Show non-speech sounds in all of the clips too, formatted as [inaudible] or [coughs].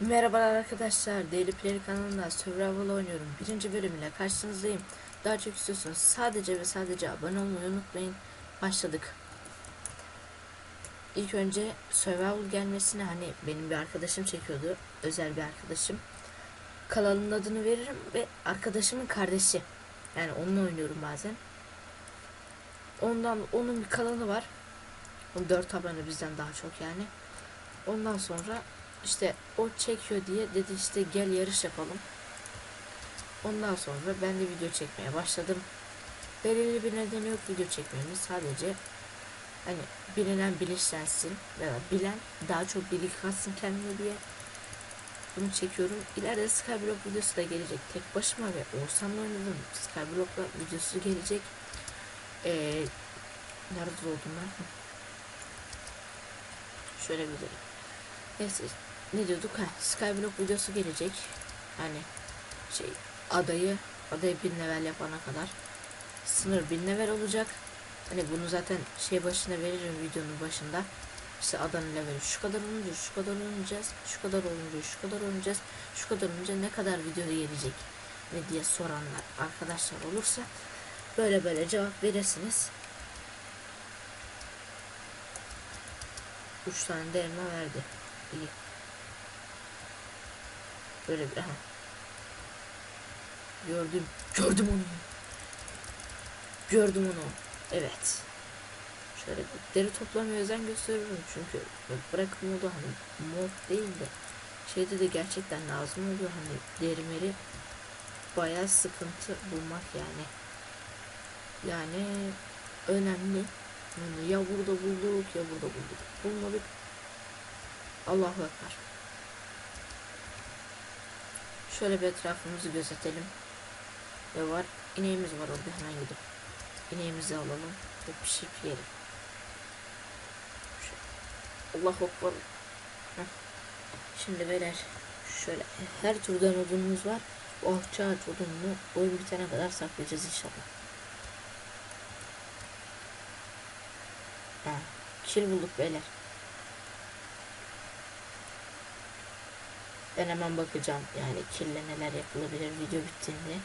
Merhabalar arkadaşlar, Daily Player kanalında Survival oynuyorum. Birinci bölümüyle karşınızdayım. Daha çok istiyorsanız sadece ve sadece abone olmayı unutmayın. Başladık. İlk önce Survival gelmesine hani benim bir arkadaşım çekiyordu. Özel bir arkadaşım. Kanalın adını veririm ve arkadaşımın kardeşi. Yani onunla oynuyorum bazen. Ondan onun bir kanalı var. 4 abone bizden daha çok yani. Ondan sonra işte o çekiyor diye dedi işte gel yarış yapalım. Ondan sonra ben de video çekmeye başladım. Belirli bir nedeni yok video çekmemin sadece hani bilinen bilinçlensin veya bilen daha çok bilgi katsın kendine diye bunu çekiyorum. İleride Skyblock videosu da gelecek. Tek başıma ve Oğuzhan'la oynadım. Skyblock'la videosu gelecek. Ee, nerede oldum ben? Şöyle bir. Neyse ne diyorduk? Ha Skyblock videosu gelecek. Hani şey adayı adayı bin level yapana kadar sınır bin level olacak. Hani bunu zaten şey başına veririm videonun başında. İşte adanın leveli şu kadar olunca şu kadar oynayacağız şu kadar olunca şu kadar oynayacağız şu kadar olunca ne kadar video gelecek? Ne diye soranlar arkadaşlar olursa böyle böyle cevap verirsiniz. 3 tane de elma verdi. İyi Böyle bir aha. Gördüm. Gördüm onu. Gördüm onu. Evet. Şöyle deri toplamaya özen gösteriyorum çünkü bırakın modu hani mod değil de şeyde de gerçekten lazım oluyor hani derimeri bayağı sıkıntı bulmak yani. Yani önemli. Yani ya burada bulduk ya burada bulduk. Bulmadık. Allahu Ekber. Şöyle bir etrafımızı gözetelim. Ve var. ineğimiz var orada hemen gidip. ineğimizi alalım ve pişirip yiyelim. Allah akbar. Şimdi beyler şöyle her türden odunumuz var. O akça ağaç odununu oyun bitene kadar saklayacağız inşallah. Ha, kil bulduk beyler. Ben hemen bakacağım. Yani kille neler yapılabilir video bittiğinde.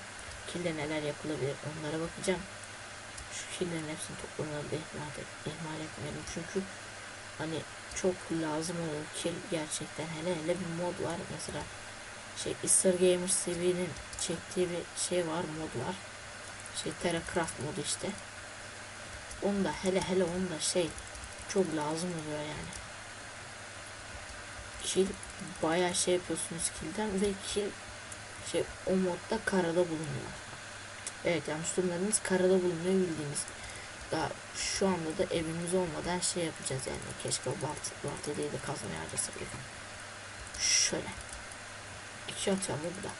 Kille neler yapılabilir onlara bakacağım. Şu killerin hepsini toplamaları da ihmal, et, ihmal etmeyelim çünkü hani çok lazım olur kill gerçekten. Hele hele bir mod var mesela. Şey Easter Gamer TV'nin çektiği bir şey var mod var. Şey Terracraft modu işte. Onda hele hele onda şey çok lazım oluyor yani kill bayağı şey yapıyorsunuz killden ve kill şey o modda karada bulunuyor. Evet yanlış duymadınız karada bulunuyor bildiğiniz. Daha şu anda da evimiz olmadan şey yapacağız yani. Keşke o baltı, baltı değil de kazmayı harcasak. Şöyle. İki atıyorum bu da.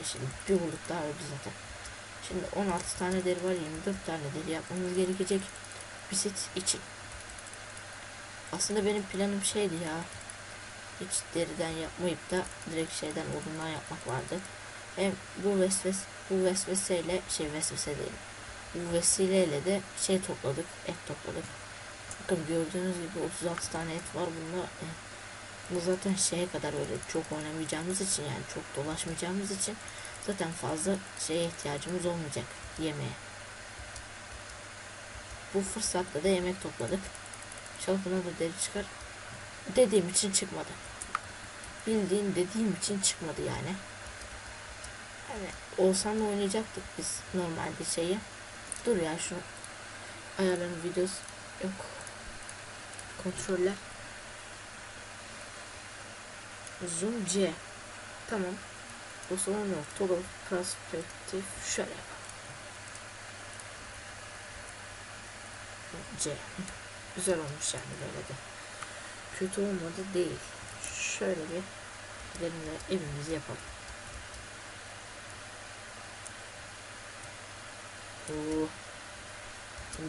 E şimdi bir bulduk daha öldü zaten. Şimdi 16 tane deri var 24 tane deri yapmamız gerekecek. Bisit için. Aslında benim planım şeydi ya hiç deriden yapmayıp da direkt şeyden odundan yapmak vardı. Hem bu vesves bu vesveseyle şey vesvese değil. Bu vesileyle de şey topladık, et topladık. Bakın gördüğünüz gibi 36 tane et var. Bunda e, bu zaten şeye kadar öyle çok oynamayacağımız için yani çok dolaşmayacağımız için zaten fazla şeye ihtiyacımız olmayacak yemeğe. Bu fırsatta da yemek topladık. Şalkına da deri çıkar dediğim için çıkmadı. Bildiğin dediğim için çıkmadı yani. Yani Oğuzhan'la oynayacaktık biz normalde şeyi. Dur ya şu ayarların videosu yok. Kontroller. Zoom C. Tamam. O zaman yok. Total perspektif şöyle yapalım. C. Güzel olmuş yani böyle de kötü olmadı değil. Şöyle bir gidelim ve evimizi yapalım. Oo.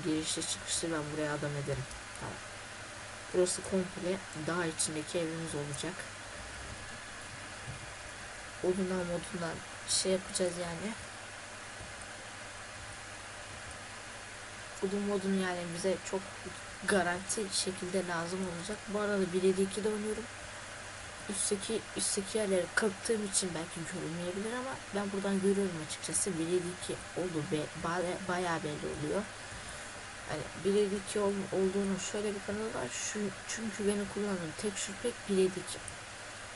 Girişte çıkışta ben buraya adam ederim. Tamam. Burası komple dağ içindeki evimiz olacak. Odundan modundan şey yapacağız yani. Odun modun yani bize çok garanti şekilde lazım olacak. Bu arada 1.7.2'de oynuyorum. üstteki üstteki yerleri kırptığım için belki görünmeyebilir ama ben buradan görüyorum açıkçası 1.7.2 oldu be, baya- bayağı belli oluyor. Hani 1.7.2 ol, olduğunu şöyle bir kanalı var. Şu, çünkü benim kullandığım tek şürpek 1.7.2.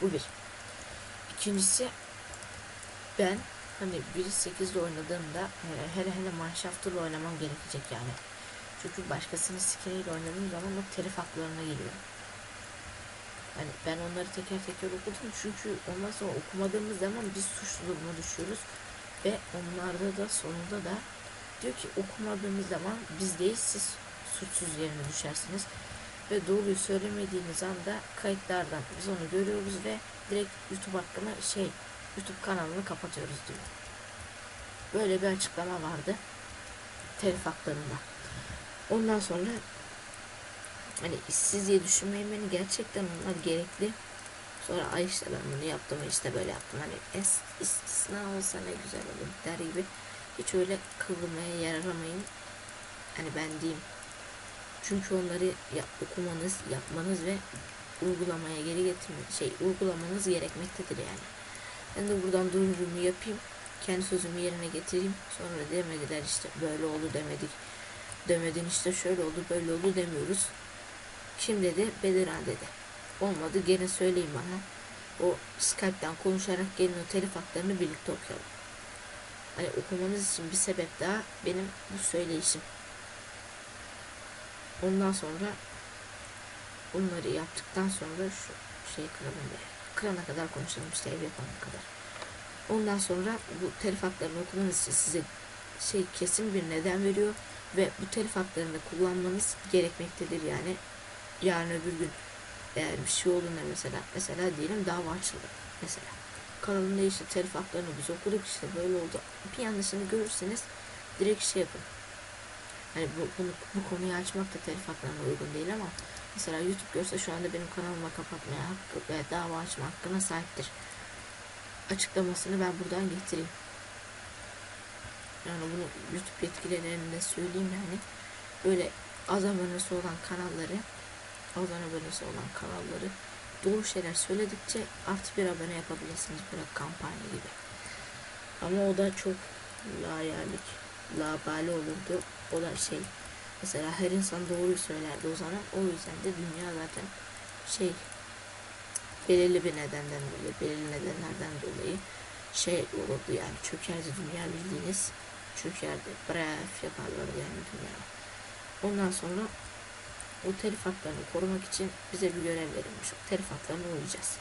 Bu bir. İkincisi ben hani 1.8'de oynadığımda e, hele hele Mineshaft'la oynamam gerekecek yani. Çünkü başkasının skiniyle oynadığım zaman o telif haklarına geliyor. Hani ben onları teker teker okudum çünkü ondan sonra okumadığımız zaman biz duruma düşüyoruz ve onlarda da sonunda da diyor ki okumadığımız zaman biz değil siz suçsuz yerine düşersiniz ve doğruyu söylemediğiniz anda kayıtlardan biz onu görüyoruz ve direkt YouTube hakkında şey YouTube kanalını kapatıyoruz diyor. Böyle bir açıklama vardı telif haklarında. Ondan sonra hani işsiz diye düşünmeyin beni gerçekten onlar gerekli. Sonra ay işte ben bunu yaptım işte böyle yaptım hani es, istisna olsa ne güzel olur der gibi hiç öyle kıvırmaya yer aramayın. Hani ben diyeyim. Çünkü onları ya, okumanız, yapmanız ve uygulamaya geri getirme şey uygulamanız gerekmektedir yani. Ben de buradan duyurumu yapayım. Kendi sözümü yerine getireyim. Sonra demediler işte böyle oldu demedik. Demedin işte şöyle oldu böyle oldu demiyoruz. Kim dedi? Beliren dedi. Olmadı gene söyleyin bana. O Skype'den konuşarak gelin o telif haklarını birlikte okuyalım. Hani okumanız için bir sebep daha benim bu söyleyişim. Ondan sonra bunları yaptıktan sonra şu şey kıralım be. Kırana kadar konuşalım işte ev yapana kadar. Ondan sonra bu telif haklarını okumanız için size şey kesin bir neden veriyor ve bu telif haklarını kullanmanız gerekmektedir yani. Yarın öbür gün eğer bir şey olduğunda mesela mesela diyelim dava açıldı. Mesela kanalında işte telif haklarını biz okuduk işte böyle oldu. Bir yanlışını görürseniz direkt şey yapın. Hani bu, bunu, bu konuyu açmak da telif haklarına uygun değil ama mesela YouTube görse şu anda benim kanalımı kapatmaya hakkı ve dava açma hakkına sahiptir. Açıklamasını ben buradan getireyim yani bunu YouTube yetkililerine söyleyeyim yani. Böyle az abonesi olan kanalları az abonesi olan kanalları doğru şeyler söyledikçe artı bir abone yapabilirsiniz böyle kampanya gibi. Ama o da çok layerlik labali olurdu. O da şey mesela her insan doğruyu söylerdi o zaman. O yüzden de dünya zaten şey belirli bir nedenden dolayı belirli nedenlerden dolayı şey olurdu yani. Çökerdi dünya bildiğiniz çökerdi bref yaparlardı yani dünya ondan sonra o telif haklarını korumak için bize bir görev verilmiş. O telif haklarına uyacağız.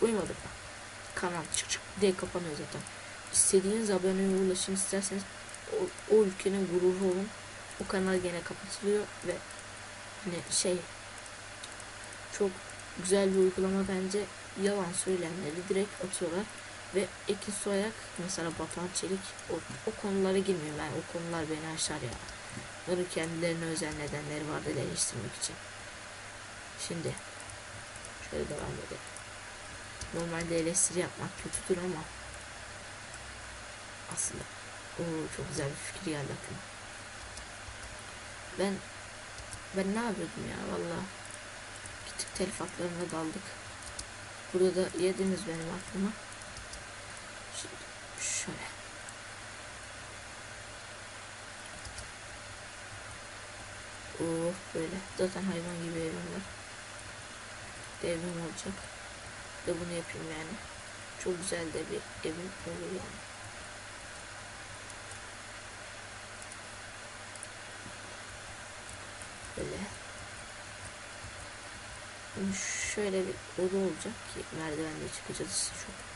Uymadık mı? Kanal çık çık diye kapanıyor zaten. İstediğiniz aboneye ulaşın isterseniz o, o ülkenin gururu olun. O kanal gene kapatılıyor ve hani şey çok güzel bir uygulama bence yalan söyleyenleri direkt atıyorlar ve Ekin Soyak mesela Batuhan Çelik o, o konulara girmiyor yani o konular beni aşar ya. Bunların kendilerine özel nedenleri vardı eleştirmek için. Şimdi şöyle devam edelim. Normalde eleştiri yapmak kötüdür ama aslında o çok güzel bir fikir geldi aklıma. Ben ben ne yapıyordum ya valla gittik telif haklarına daldık. Burada da yediniz benim aklıma. Şöyle. Oh böyle. Zaten hayvan gibi evim var. Evim olacak. Ve bunu yapayım yani. Çok güzel de bir evim olur yani. Böyle. Şöyle bir oda olacak ki merdivenle çıkacağız çok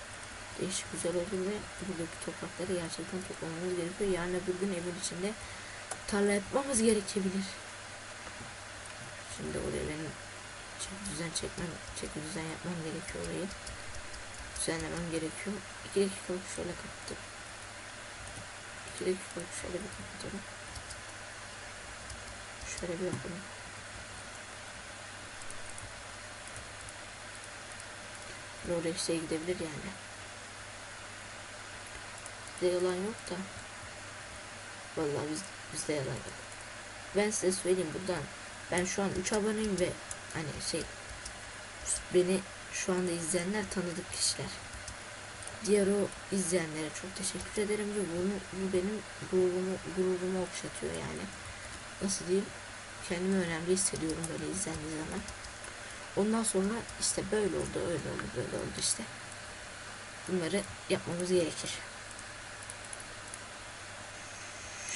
değişik güzel olur ve buradaki toprakları gerçekten toplamamız gerekiyor. Yarın öbür gün evin içinde tarla yapmamız gerekebilir. Şimdi oraya benim düzen çekmem, çek düzen yapmam gerekiyor orayı. Düzenlemem gerekiyor. 2 dakikalık şöyle kapattım. 2 dakikalık şöyle bir kapatalım. Şöyle bir yapalım. İşte gidebilir yani. Bizde yalan yok da. Vallahi biz, bizde yalan yok. Ben size söyleyeyim buradan ben şu an 3 aboneyim ve hani şey beni şu anda izleyenler tanıdık kişiler. Diğer o izleyenlere çok teşekkür ederim ve bunu, bu benim gururumu, gururumu okşatıyor yani. Nasıl diyeyim? Kendimi önemli hissediyorum böyle izlendiği zaman. Ondan sonra işte böyle oldu, öyle oldu, böyle oldu işte. Bunları yapmamız gerekir.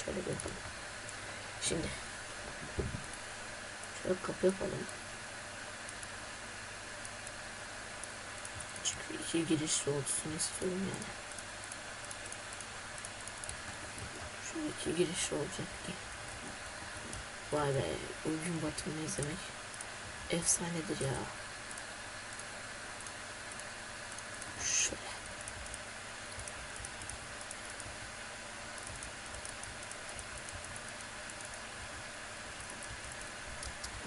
Şöyle bir. Şimdi şöyle kapı yapalım. Çünkü iki girişli olsun istiyorum yani. Şöyle iki girişli olacak ki. Vay be, gün batımını izlemek efsanedir ya. Şöyle.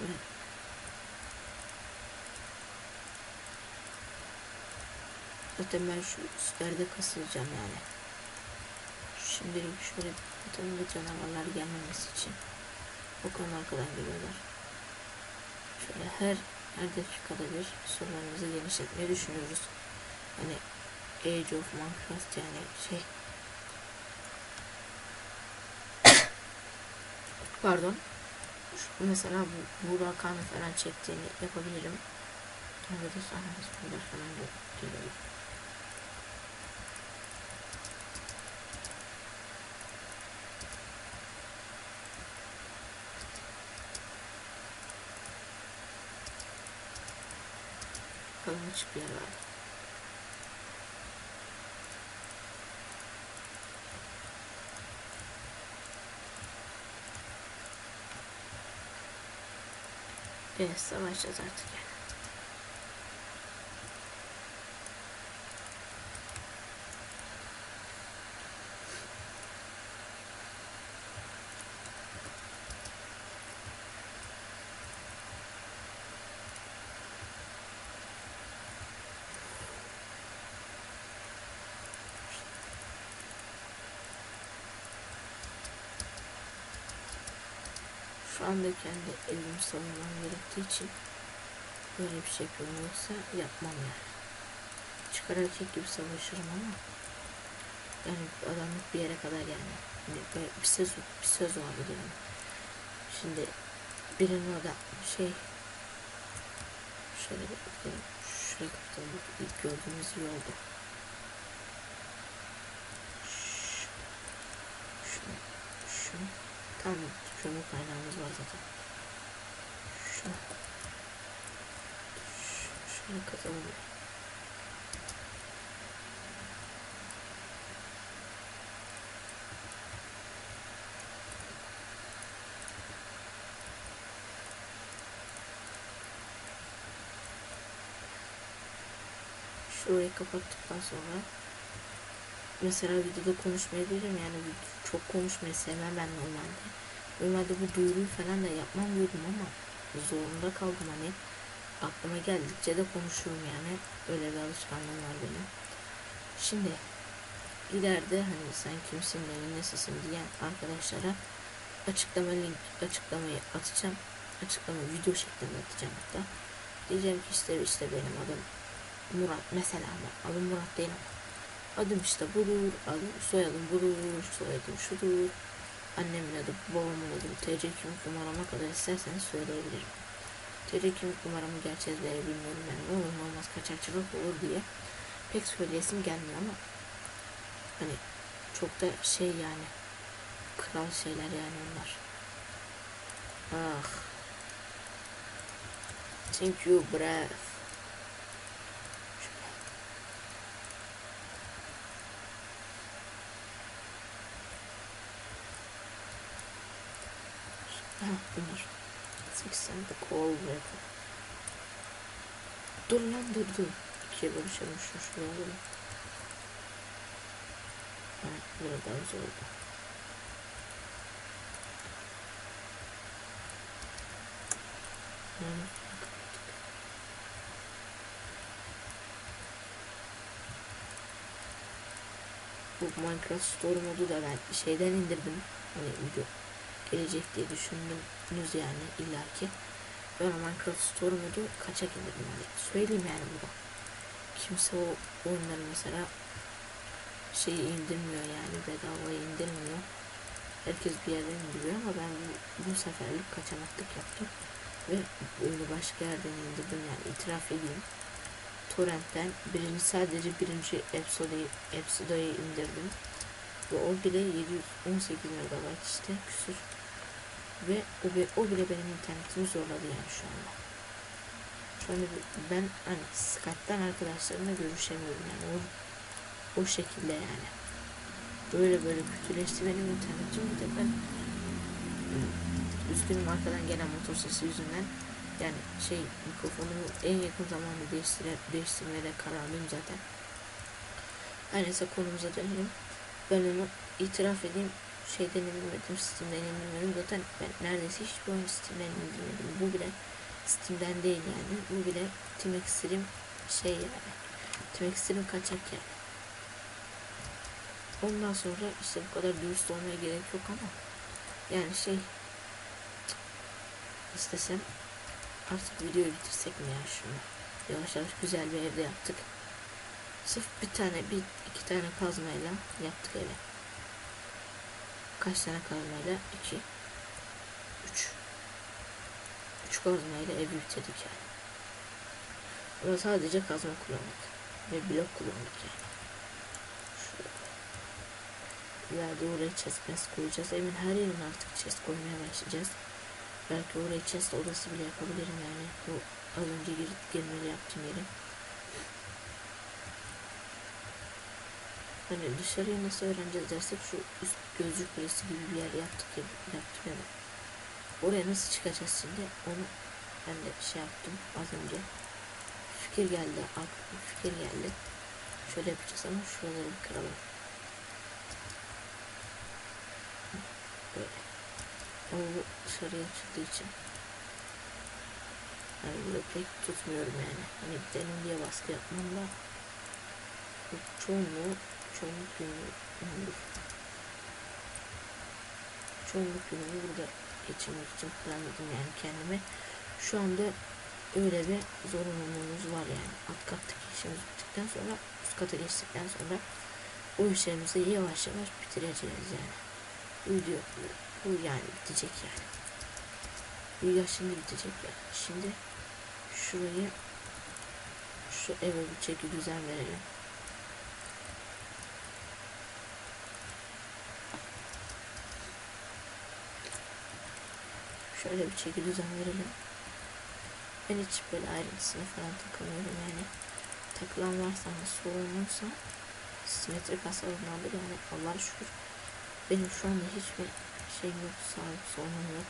Böyle. Zaten ben şu üstlerde kasılacağım yani. Şimdilik şöyle bakalım da canavarlar gelmemesi için. Bakın arkadan geliyorlar. Şöyle her her dakikada bir sorularımızı genişletmeyi düşünüyoruz. Hani Age of Minecraft yani şey [coughs] pardon mesela bu Burak Han'ı falan çektiğini yapabilirim. Orada da sahnemiz burada falan geliyor. Bakalım açık bir yer var. Anda kendi evimi savunmam gerektiği için böyle bir şey yapıyorum yoksa yapmam yani. Çıkar erkek gibi savaşırım ama yani adamlık bir yere kadar yani. Böyle bir söz bir söz vardı yani. Şimdi birinin orada şey şöyle bir. Şuraya kapatalım. İlk gördüğümüz iyi oldu. Şunu, şunu. Tamam, kömür kaynağımız var zaten. Şunu. Şunu kazalım. Şurayı kapattıktan sonra mesela videoda konuşmayabilirim yani çok konuşmayı sevmem ben normalde. Normalde bu duyuruyu falan da yapmam diyordum ama zorunda kaldım hani aklıma geldikçe de konuşurum yani öyle bir alışkanlığım var benim. Şimdi ileride hani sen kimsin benim nesisin diyen arkadaşlara açıklama link açıklamayı atacağım. Açıklama video şeklinde atacağım hatta. Diyeceğim ki işte işte benim adım Murat mesela ama adım Murat değil ama adım işte budur, adım soyadım budur, soyadım şudur. Annemin adı, babamın adı, TC kimlik numarama kadar isterseniz söyleyebilirim. TC kimlik numaramı gerçi ezbere bilmiyorum yani ne olur olmaz kaçakçılık olur diye pek söyleyesim gelmiyor ama hani çok da şey yani kral şeyler yani onlar. Ah. Thank you breath. Ha bunlar. 80 the call record. Dur lan dur dur. İkiye bölüşelim şu şuraya alalım. Ha burada daha güzel oldu. Hmm. Bu Minecraft Story modu da ben şeyden indirdim. Hani video gelecek diye düşündünüz yani illaki. o Minecraft Store modu kaçak indirdim yani. Söyleyeyim yani burada. Kimse o oyunları mesela şeyi indirmiyor yani bedava indirmiyor. Herkes bir yerden indiriyor ama ben bu, bu seferlik kaçamaklık yaptım. Ve oyunu başka yerden indirdim yani itiraf edeyim. Torrent'ten birinci sadece birinci episode'yi episode'yi indirdim. Ve o bile 718 MB işte küsür. Ve o, o bile benim internetimi zorladı yani şu anda. Şu anda ben hani Skype'tan arkadaşlarımla görüşemiyorum yani o, o şekilde yani. Böyle böyle kötüleşti benim internetim bir de ben üzgünüm arkadan gelen motor sesi yüzünden yani şey mikrofonumu en yakın zamanda değiştire, değiştirmeye kararlıyım zaten. Her neyse konumuza dönelim. Ben onu itiraf edeyim şeyden indirmedim, Steam'den indirmedim. Zaten ben neredeyse hiçbir oyun Steam'den indirmedim. Bu bile Steam'den değil yani. Bu bile Team Extreme şey yani. Team Extreme kaçak yani. Ondan sonra işte bu kadar dürüst olmaya gerek yok ama yani şey istesem artık videoyu bitirsek mi ya şunu yavaş yavaş güzel bir evde yaptık sırf bir tane bir iki tane kazmayla yaptık evi kaç tane kazmayla iki üç üç kazmayla evi bitirdik yani ama sadece kazma kullandık ve blok kullandık yani ileride oraya chest chest koyacağız. Evin her yerine artık chest koymaya başlayacağız. Belki oraya chest odası bile yapabilirim yani. Bu az önce girip girmeli yaptığım yeri. Hani dışarıya nasıl öğreneceğiz dersek şu üst gözlük kulesi gibi bir yer yaptık ya, yaptım ya ben. Oraya nasıl çıkacağız şimdi onu ben de şey yaptım az önce. Fikir geldi, aklıma fikir geldi. Şöyle yapacağız ama şuraları bir kıralım. böyle. Ama bu dışarıya açıldığı için yani burada pek tutmuyorum yani. Hani gidelim diye baskı yapmam da çoğunluğu çoğunluk günü çoğunluk günümü burada geçirmek için planladım yani kendime. Şu anda öyle bir zorunluluğumuz var yani. Alt kattaki işimiz bittikten sonra üst kata geçtikten sonra o işlerimizi yavaş yavaş bitireceğiz yani video bu yani bitecek yani. Video şimdi bitecek yani. Şimdi şurayı şu eve bir çeki düzen verelim. Şöyle bir çeki düzen verelim. Ben hiç böyle ayrıntısına falan takılmıyorum yani. Takılan varsa sorun olursa simetrik hasarlandı yani Allah'a şükür benim şu anda hiçbir şeyim yok, sağlık sorunum yok.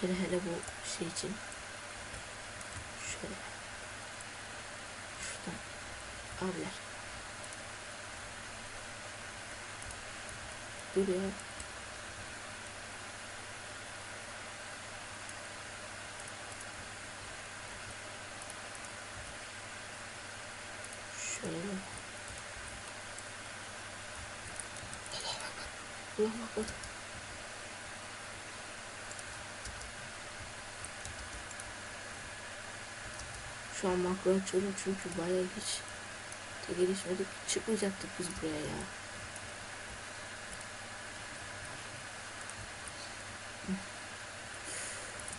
Hele hele bu şey için. Şöyle. Şuradan. Abiler. Dur. Şöyle. Allah bak Şu an makro açıyorum çünkü bayağı hiç de gelişmedik. Çıkmayacaktık biz buraya ya.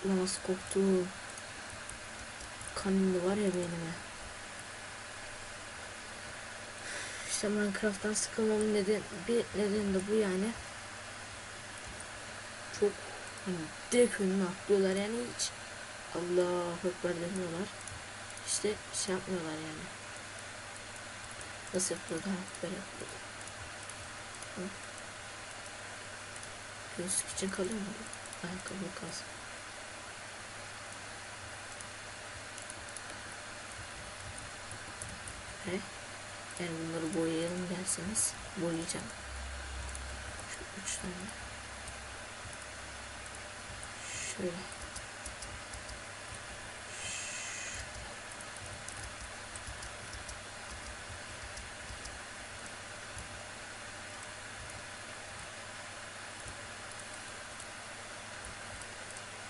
Ulan nasıl koktu. Kan var ya beynime. İşte Minecraft'tan sıkılmamın neden bir neden de bu yani. Çok direkt önüne atlıyorlar yani hiç Allah Ekber demiyorlar. İşte şey yapmıyorlar yani. Nasıl yapıyor daha böyle yapıyor. Gözlük için kalıyor mu? Ayakkabı kalsın. He? Yani bunları boyayalım derseniz boyayacağım. Şu üç tane. Şöyle.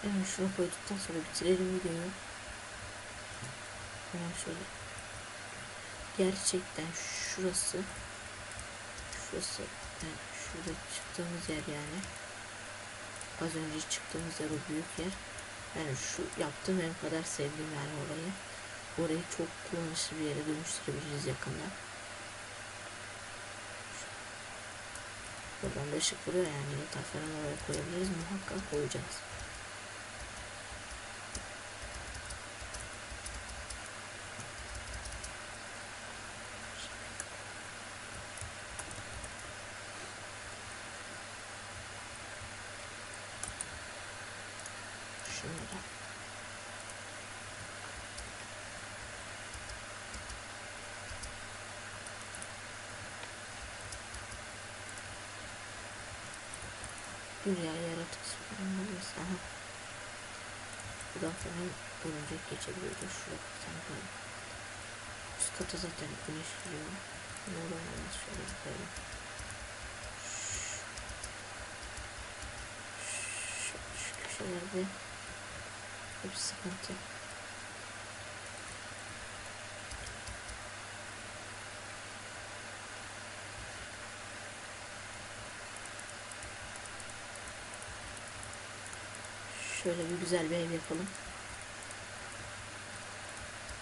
Hemen şunu koyduktan sonra bitirelim videoyu. Hemen şöyle. Gerçekten şurası şurası yani şurada çıktığımız yer yani az önce çıktığımız yer o büyük yer. Yani şu yaptığım en kadar sevdiğim yani orayı. Orayı çok kullanışlı bir yere dönüştürebiliriz yakında. Buradan da ışık vuruyor yani. Yatak falan oraya koyabiliriz. Muhakkak koyacağız Dur ya yaratık sporundayız. Aha. Buradan falan örümcek geçebiliyordu. Şuraya bir tane koyalım. Üst kata zaten güneş giriyor. Ne olur olmaz şöyle koyalım. Şu, şu köşelerde hep sıkıntı. Şöyle bir güzel bir ev yapalım.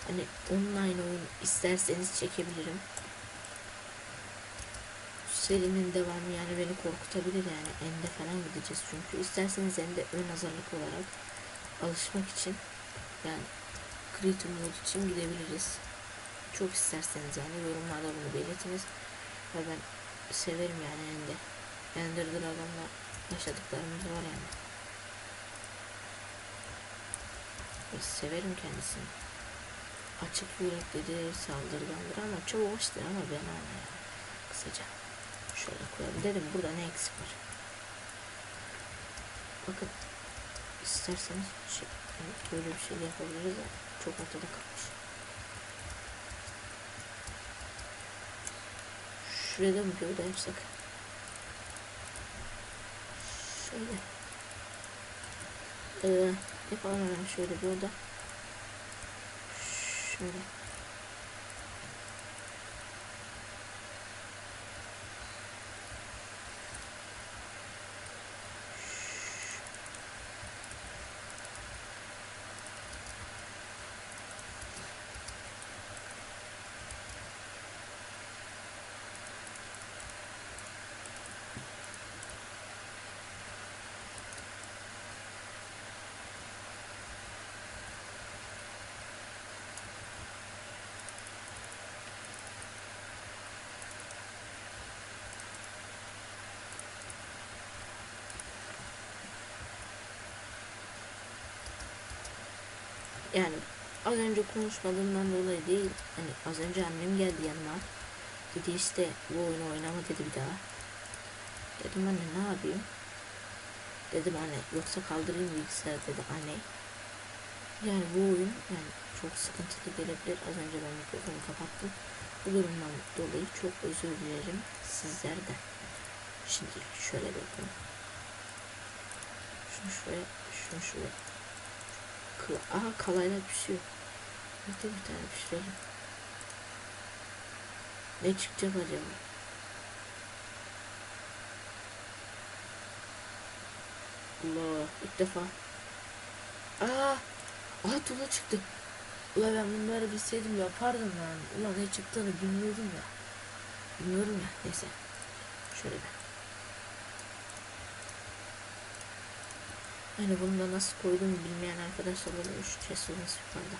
Hani online oyun isterseniz çekebilirim. Serinin devamı yani beni korkutabilir yani ende falan gideceğiz çünkü isterseniz ende ön hazırlık olarak alışmak için yani creative mode için gidebiliriz. Çok isterseniz yani yorumlarda bunu belirtiniz ve ben severim yani ende. Ender Dragon'la yaşadıklarımız var yani. Ve severim kendisini. Açık yüreklidir, saldırgandır ama çoğu hoştur ama ben ona yani. Kısaca. Şöyle koyalım. Dedim burada ne eksik var. Bakın isterseniz şey, böyle bir şey yapabiliriz ya. Çok ortada kalmış. Şurada mı oda yapsak? Şöyle. Ee, yapalım hemen şöyle bir oda. Şöyle. Yani az önce konuşmadığımdan dolayı değil. Hani az önce annem geldi yanıma. Dedi işte bu oyunu oynama dedi bir daha. Dedim anne ne yapayım? Dedim anne yoksa kaldırayım bilgisayarı dedi anne. Yani bu oyun yani çok sıkıntılı gelebilir. Az önce ben mikrofonu kapattım. Bu durumdan dolayı çok özür dilerim sizlerden. Şimdi şöyle bakın. Şunu şuraya, şunu şuraya. Aha kalayla pişiyor. De bir tane pişirelim. Ne çıkacak acaba? Allah ilk defa. Aa, aha tula çıktı. Ulan ben bunları bilseydim yapardım yani. Ulan ne çıktığını bilmiyordum ya. Bilmiyorum ya. Neyse. Şöyle ben. Yani bunu da nasıl koyduğumu bilmeyen arkadaşlar chest olması yukarıda.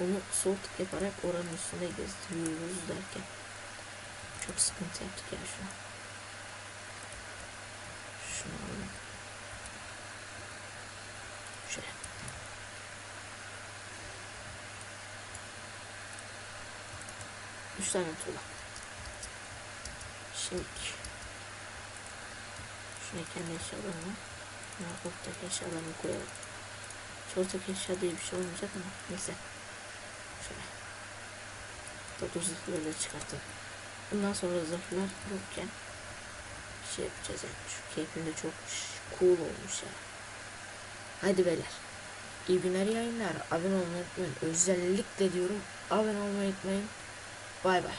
Onu sol tık yaparak oranın üstünde gezdiriyoruz derken. Çok sıkıntı yaptık ya şu an. Şunu alalım. Şöyle. Üç tane tuğla. Şimdi Şuna kendi eşyalarını ya ortadaki eşyalarını koyalım. Şu ortadaki eşya diye bir şey olmayacak ama neyse. Şöyle. Dokuz zırhları da. Bundan sonra zırhlar yokken şey yapacağız yani. Şu keyfimde çok cool olmuş ya. Hadi beyler. İyi günler yayınlar. Abone olmayı unutmayın. Özellikle diyorum abone olmayı unutmayın. Bay bay.